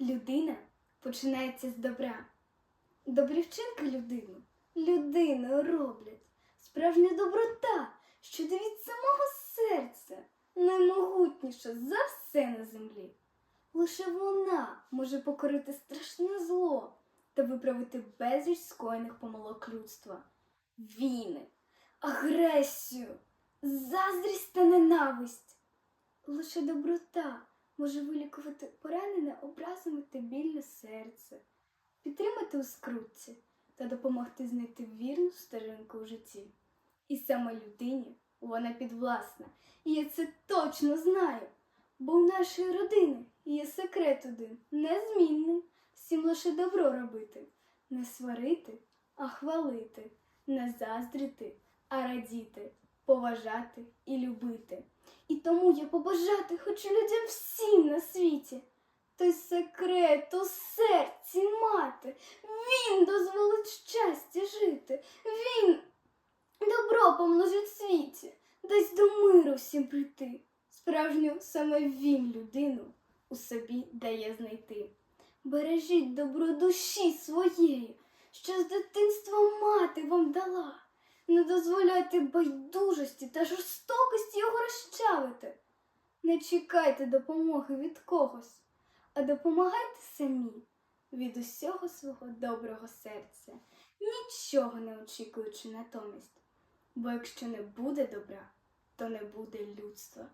Людина починається з добра. Добрі вчинки людину людиною роблять. Справжня доброта, що від самого серця, наймогутніша за все на землі. Лише вона може покорити страшне зло та виправити безліч скоєних помилок людства, війни, агресію, заздрість та ненависть. Лише доброта може вилікувати поранене образами та більне серце, підтримати у скрутці та допомогти знайти вірну стежинку в житті. І саме людині вона підвласна, і я це точно знаю, бо у нашої родини є секрет один незмінний, всім лише добро робити, не сварити, а хвалити, не заздрити, а радіти, поважати і любити. І тому я побажати хочу людям всім на світі. Той секрет у серці мати. Він дозволить щастя жити. Він добро помножить світі, дасть до миру всім прийти. Справжню саме він людину у собі дає знайти. Бережіть добро душі своєї, що з дитинства мати вам дала. Не дозволяйте байдужості та жорстокості його розчавити. Не чекайте допомоги від когось, а допомагайте самі від усього свого доброго серця, нічого не очікуючи натомість. Бо якщо не буде добра, то не буде людства.